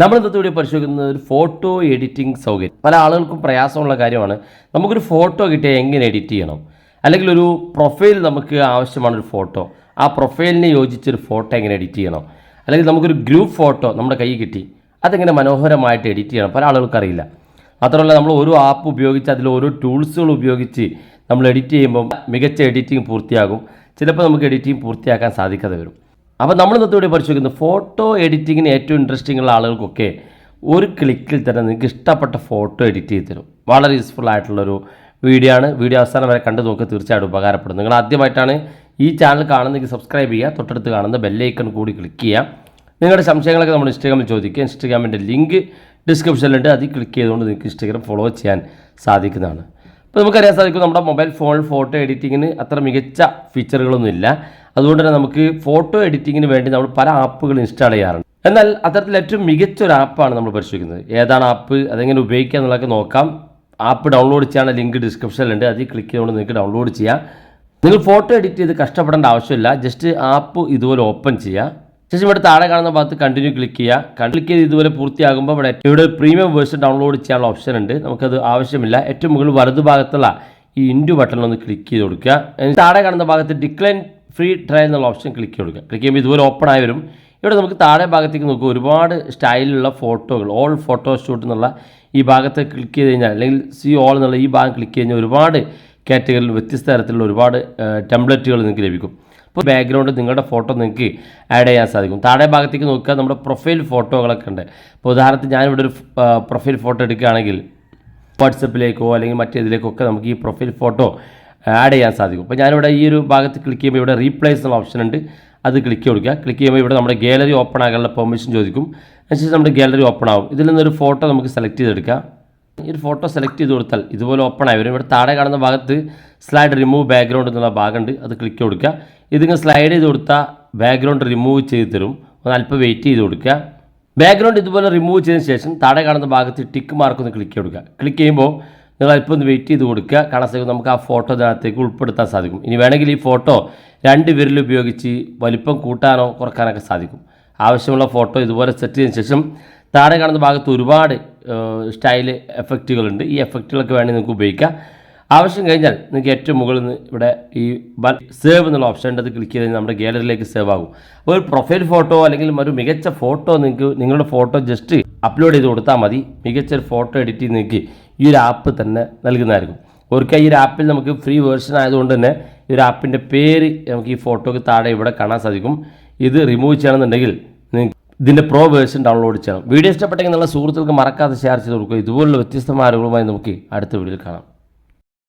നമ്മൾ ഇന്നത്തെ വീഡിയോ പരിശോധിക്കുന്നത് ഒരു ഫോട്ടോ എഡിറ്റിംഗ് സൗകര്യം. പല ആളുകൾക്കും പ്രയാസമുള്ള കാര്യമാണ്. നമുക്കൊരു ഫോട്ടോ കിട്ടിയാൽ എങ്ങനെ എഡിറ്റ് ചെയ്യണം? അല്ലെങ്കിൽ ഒരു പ്രൊഫൈൽ നമുക്ക് ആവശ്യമാണ് ഒരു ഫോട്ടോ. ആ പ്രൊഫൈലിന് യോജിച്ചൊരു ഫോട്ടോ എങ്ങനെ എഡിറ്റ് ചെയ്യണം? അല്ലെങ്കിൽ നമുക്കൊരു ഗ്രൂപ്പ് ഫോട്ടോ നമ്മുടെ കയ്യിൽ കിട്ടി. അതെങ്ങനെ മനോഹരമായിട്ട് എഡിറ്റ് ചെയ്യണം? പല ആളുകൾക്കറിയില്ല മാത്രമല്ല നമ്മൾ ഓരോ ആപ്പ് ഉപയോഗിച്ച് അതിൽ ഓരോ ടൂൾസുകൾ ഉപയോഗിച്ച് നമ്മൾ എഡിറ്റ് ചെയ്യുമ്പോൾ മികച്ച എഡിറ്റിംഗ് പൂർത്തിയാകും. ചിലപ്പോൾ നമുക്ക് എഡിറ്റിംഗ് പൂർത്തിയാക്കാൻ സാധിക്കാതെ വരും. അപ്പോൾ നമ്മൾ ഇന്നത്തെ വീഡിയോ പരിശോധിക്കുന്നത് ഫോട്ടോ എഡിറ്റിങ്ങിന് ഏറ്റവും ഇൻട്രസ്റ്റിംഗ് ഉള്ള ആളുകൾക്കൊക്കെ ഒരു ക്ലിക്കിൽ തന്നെ നിങ്ങൾക്ക് ഇഷ്ടപ്പെട്ട ഫോട്ടോ എഡിറ്റ് ചെയ്ത് തരും. വളരെ യൂസ്ഫുൾ ആയിട്ടുള്ളൊരു വീഡിയോ ആണ്. വീഡിയോ അവസാനം വരെ കണ്ടു നോക്കുക തീർച്ചയായിട്ടും ഉപകാരപ്പെടും. നിങ്ങൾ ആദ്യമായിട്ടാണ് ഈ ചാനൽ കാണുന്നെങ്കിൽ സബ്സ്ക്രൈബ് ചെയ്യുക തൊട്ടടുത്ത് കാണുന്ന ബെല്ലൈക്കൺ കൂടി ക്ലിക്ക് ചെയ്യുക. നിങ്ങളുടെ സംശയങ്ങളൊക്കെ നമ്മൾ ഇൻസ്റ്റാഗ്രാമിൽ ചോദിക്കുക. ഇൻസ്റ്റാഗ്രാമിന്റെ ലിങ്ക് ഡിസ്ക്രിപ്ഷനിലുണ്ട് അതിൽ ക്ലിക്ക് ചെയ്തുകൊണ്ട് നിങ്ങൾക്ക് ഇൻസ്റ്റാഗ്രാം ഫോളോ ചെയ്യാൻ സാധിക്കുന്നതാണ്. ഇപ്പോൾ നമുക്കറിയാൻ സാധിക്കും നമ്മുടെ മൊബൈൽ ഫോണിൽ ഫോട്ടോ എഡിറ്റിങ്ങിന് അത്ര മികച്ച ഫീച്ചറുകളൊന്നും ഇല്ല അതുകൊണ്ട് തന്നെ നമുക്ക് ഫോട്ടോ എഡിറ്റിങ്ങിന് വേണ്ടി നമ്മൾ പല ആപ്പുകൾ ഇൻസ്റ്റാൾ ചെയ്യാറുണ്ട്. എന്നാൽ അത്തരത്തിൽ ഏറ്റവും മികച്ച ഒരു ആപ്പാണ് നമ്മൾ പരിശോധിക്കുന്നത്. ഏതാണ് ആപ്പ് അതെങ്ങനെ ഉപയോഗിക്കുക എന്നുള്ളതൊക്കെ നോക്കാം. ആപ്പ് ഡൗൺലോഡ് ചെയ്യാനുള്ള ലിങ്ക് ഡിസ്ക്രിപ്ഷനിലുണ്ട്. അതിൽ ക്ലിക്ക് ചെയ്തുകൊണ്ട് നിങ്ങൾക്ക് ഡൗൺലോഡ് ചെയ്യാം. നിങ്ങൾ ഫോട്ടോ എഡിറ്റ് ചെയ്ത് കഷ്ടപ്പെടേണ്ട ആവശ്യമില്ല. ജസ്റ്റ് ആപ്പ് ഇതുപോലെ ഓപ്പൺ ചെയ്യുക. ശേഷം ഇവിടെ താഴെ കാണുന്ന ഭാഗത്ത് കണ്ടിന്യൂ ക്ലിക്ക് ചെയ്യുക. ക്ലിക്ക് ചെയ്ത് ഇതുപോലെ പൂർത്തിയാകുമ്പോൾ ഇവിടെ ഇവിടെ പ്രീമിയം വേർഷൻ ഡൗൺലോഡ് ചെയ്യാനുള്ള ഓപ്ഷൻ ഉണ്ട്. നമുക്കത് ആവശ്യമില്ല. ഏറ്റവും മുകളിൽ വലതു ഭാഗത്തുള്ള ഈ ഇൻഡു ബട്ടൺ ഒന്ന് ക്ലിക്ക് ചെയ്ത് കൊടുക്കുക. താഴെ കാണുന്ന ഭാഗത്ത് ഡിക്ലൈൻ ഫ്രീ ട്രയൽ എന്നുള്ള ഓപ്ഷൻ ക്ലിക്ക് കൊടുക്കുക. ക്ലിക്ക് ചെയ്യുമ്പോൾ ഇതുപോലെ ഓപ്പൺ ആയി വരും. ഇവിടെ നമുക്ക് താഴെ ഭാഗത്തേക്ക് നോക്കുക. ഒരുപാട് സ്റ്റൈലിലുള്ള ഫോട്ടോകൾ ഓൾ ഫോട്ടോ ഷൂട്ട് എന്നുള്ള ഈ ഭാഗത്ത് ക്ലിക്ക് ചെയ്ത് കഴിഞ്ഞാൽ അല്ലെങ്കിൽ സി ഓൾ എന്നുള്ള ഈ ഭാഗം ക്ലിക്ക് കഴിഞ്ഞാൽ ഒരുപാട് കാറ്റഗറിയിൽ വ്യത്യസ്ത തരത്തിലുള്ള ഒരുപാട് ടെംപ്ലറ്റുകൾ നിങ്ങൾക്ക് ലഭിക്കും. അപ്പോൾ ബാക്ക്ഗ്രൗണ്ട് നിങ്ങളുടെ ഫോട്ടോ നിങ്ങൾക്ക് ആഡ് ചെയ്യാൻ സാധിക്കും. താഴെ ഭാഗത്തേക്ക് നോക്കുക. നമ്മുടെ പ്രൊഫൈൽ ഫോട്ടോകളൊക്കെ ഉണ്ട്. ഇപ്പോൾ ഉദാഹരണത്തിന് ഞാനിവിടെ ഒരു പ്രൊഫൈൽ ഫോട്ടോ എടുക്കുകയാണെങ്കിൽ വാട്സപ്പിലേക്കോ അല്ലെങ്കിൽ മറ്റേതിലേക്കൊക്കെ നമുക്ക് ഈ പ്രൊഫൈൽ ഫോട്ടോ ആഡ് ചെയ്യാൻ സാധിക്കും. അപ്പോൾ ഞാനിവിടെ ഈ ഒരു ഭാഗത്ത് ക്ലിക്ക് ചെയ്യുമ്പോൾ ഇവിടെ റീപ്ലേസ് എന്നുള്ള ഓപ്ഷൻ ഉണ്ട്. അത് ക്ലിക്ക് കൊടുക്കുക. ക്ലിക്ക് ചെയ്യുമ്പോൾ ഇവിടെ നമ്മുടെ ഗാലറി ഓപ്പൺ ആകാനുള്ള പെർമിഷൻ ചോദിക്കും. അതിനുശേഷം നമ്മുടെ ഗാലറി ഓപ്പൺ ആവും. ഇതിൽ നിന്നൊരു ഫോട്ടോ നമുക്ക് സെലക്ട് ചെയ്തെടുക്കാം. ഈ ഒരു ഫോട്ടോ സെലക്ട് ചെയ്ത് കൊടുത്താൽ ഇതുപോലെ ഓപ്പൺ ആയി വരും. ഇവിടെ താഴെ കാണുന്ന ഭാഗത്ത് സ്ലൈഡ് റിമൂവ് ബാക്ക്ഗ്രൗണ്ട് എന്നുള്ള ഭാഗമുണ്ട്. അത് ക്ലിക്ക് കൊടുക്കുക. ഇതിങ്ങനെ സ്ലൈഡ് ചെയ്ത് കൊടുത്താൽ ബാക്ക്ഗ്രൗണ്ട് റിമൂവ് ചെയ്ത് തരും. ഒന്ന് അല്പം വെയിറ്റ് ചെയ്ത് കൊടുക്കുക. ബാക്ക്ഗ്രൗണ്ട് ഇതുപോലെ റിമൂവ് ചെയ്തതിന് ശേഷം താഴെ കാണുന്ന ഭാഗത്ത് ടിക്ക് മാർക്ക് ഒന്ന് ക്ലിക്ക് കൊടുക്കുക. ക്ലിക്ക് ചെയ്യുമ്പോൾ നിങ്ങൾ അല്പം ഒന്ന് വെയിറ്റ് ചെയ്ത് കൊടുക്കുക. കാണാൻ സാധിക്കും നമുക്ക് ആ ഫോട്ടോ ഇതിനകത്തേക്ക് ഉൾപ്പെടുത്താൻ സാധിക്കും. ഇനി വേണമെങ്കിൽ ഈ ഫോട്ടോ രണ്ട് വിരൽ ഉപയോഗിച്ച് വലിപ്പം കൂട്ടാനോ കുറക്കാനൊക്കെ സാധിക്കും. ആവശ്യമുള്ള ഫോട്ടോ ഇതുപോലെ സെറ്റ് ചെയ്തതിന് ശേഷം താഴെ കാണുന്ന ഭാഗത്ത് ഒരുപാട് സ്റ്റൈൽ എഫക്റ്റുകളുണ്ട് ഈ എഫക്റ്റുകളൊക്കെ വേണമെങ്കിൽ നിങ്ങൾക്ക് ഉപയോഗിക്കാം. ആവശ്യം കഴിഞ്ഞാൽ നിങ്ങൾക്ക് ഏറ്റവും മുകളിൽ നിന്ന് ഇവിടെ ഈ സേവ് എന്നുള്ള ഓപ്ഷൻ ഉണ്ട്. അത് ക്ലിക്ക് ചെയ്ത് നമ്മുടെ ഗാലറിയിലേക്ക് സേവ് ആകും. അപ്പോൾ ഒരു പ്രൊഫൈൽ ഫോട്ടോ അല്ലെങ്കിൽ ഒരു മികച്ച ഫോട്ടോ നിങ്ങൾക്ക് നിങ്ങളുടെ ഫോട്ടോ ജസ്റ്റ് അപ്ലോഡ് ചെയ്ത് കൊടുത്താൽ മതി. മികച്ചൊരു ഫോട്ടോ എഡിറ്റ് ചെയ്ത് നിങ്ങൾക്ക് ഈ ഒരു ആപ്പ് തന്നെ നൽകുന്നതായിരിക്കും. ഒരിക്കൽ ഈ ഒരു ആപ്പിൽ നമുക്ക് ഫ്രീ വേർഷൻ ആയതുകൊണ്ട് തന്നെ ഈ ഒരു ആപ്പിന്റെ പേര് നമുക്ക് ഈ ഫോട്ടോക്ക് താഴെ ഇവിടെ കാണാൻ സാധിക്കും. ഇത് റിമൂവ് ചെയ്യണമെന്നുണ്ടെങ്കിൽ നിങ്ങൾക്ക് ഇതിന്റെ പ്രോ വേർഷൻ ഡൗൺലോഡ് ചെയ്യണം. വീഡിയോ ഇഷ്ടപ്പെട്ടെങ്കിൽ നല്ല സുഹൃത്തുക്കൾക്ക് മറക്കാതെ ഷെയർ ചെയ്ത് കൊടുക്കുക. ഇതുപോലുള്ള വ്യത്യസ്തമായ അറിവുകളുമായി നമുക്ക് അടുത്ത വീഡിയോയിൽ കാണാം.